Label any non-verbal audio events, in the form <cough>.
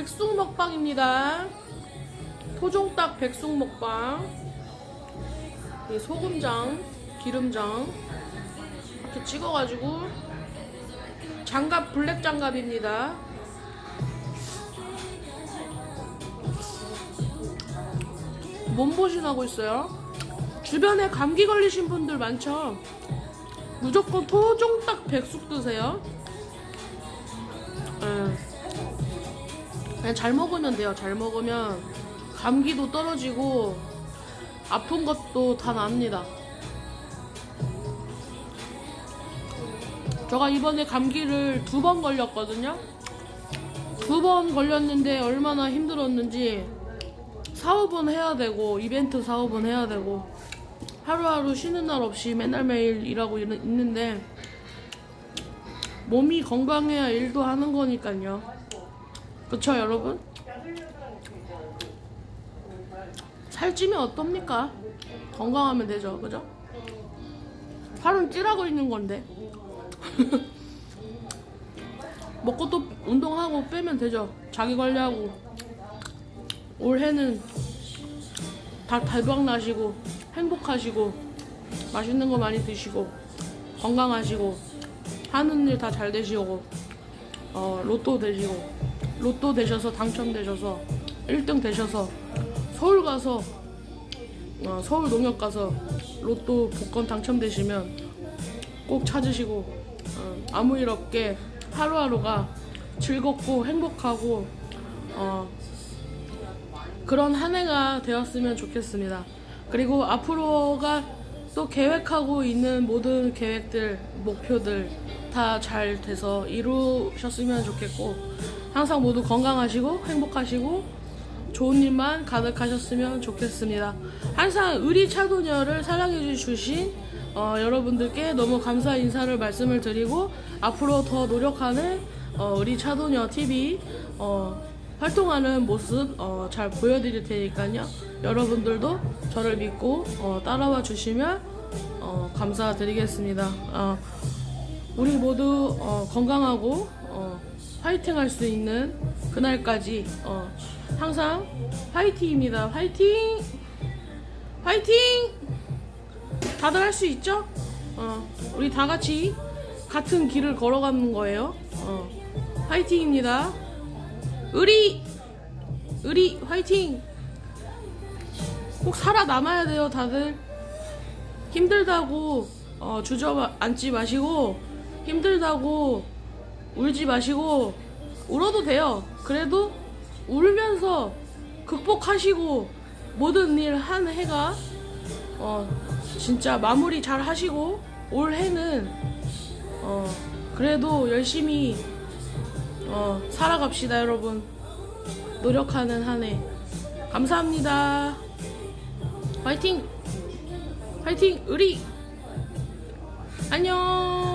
백숙 먹방입니다. 토종닭 백숙 먹방. 이 소금장, 기름장 이렇게 찍어가지고 장갑 블랙 장갑입니다. 몸보신하고 있어요. 주변에 감기 걸리신 분들 많죠? 무조건 토종닭 백숙 드세요. 예. 그냥 잘 먹으면 돼요. 잘 먹으면 감기도 떨어지고 아픈 것도 다 납니다. 제가 이번에 감기를 두 번 걸렸거든요. 두 번 걸렸는데 얼마나 힘들었는지 사업은 해야 되고 이벤트 사업은 해야 되고 하루하루 쉬는 날 없이 맨날 매일 일하고 있- 있는데 몸이 건강해야 일도 하는 거니까요. 그쵸 여러분? 살찌면 어떻습니까? 건강하면 되죠, 그죠? 살은 찌라고 있는 건데 <laughs> 먹고 또 운동하고 빼면 되죠. 자기 관리하고 올해는 다 대박 나시고 행복하시고 맛있는 거 많이 드시고 건강하시고 하는 일 다 잘 되시고 어, 로또 되시고 로또 되셔서 당첨되셔서 1등 되셔서 서울 가서 어, 서울 농협 가서 로또 복권 당첨되시면 꼭 찾으시고 어, 아무 일 없게 하루하루가 즐겁고 행복하고 어, 그런 한 해가 되었으면 좋겠습니다. 그리고 앞으로가 또 계획하고 있는 모든 계획들, 목표들 다 잘 돼서 이루셨으면 좋겠고 항상 모두 건강하시고 행복하시고 좋은 일만 가득하셨으면 좋겠습니다. 항상 의리 차도녀를 사랑해 주신 어, 여러분들께 너무 감사 인사를 말씀을 드리고 앞으로 더 노력하는 어, 의리 차도녀 TV 어, 활동하는 모습 어, 잘 보여드릴 테니까요. 여러분들도 저를 믿고 어, 따라와 주시면 어, 감사드리겠습니다. 어, 우리 모두 어, 건강하고 어, 화이팅 할 수 있는 그날까지 어, 항상 화이팅입니다. 화이팅! 화이팅! 다들 할 수 있죠? 어, 우리 다 같이 같은 길을 걸어가는 거예요. 어, 화이팅입니다. 의리! 의리! 화이팅! 꼭 살아남아야 돼요, 다들. 힘들다고 어, 주저앉지 마시고 힘들다고 울지 마시고 울어도 돼요. 그래도 울면서 극복하시고 모든 일 한 해가 어, 진짜 마무리 잘 하시고 올 해는 어, 그래도 열심히 어, 살아갑시다, 여러분. 노력하는 한 해. 감사합니다. 화이팅! 화이팅! 의리! 안녕!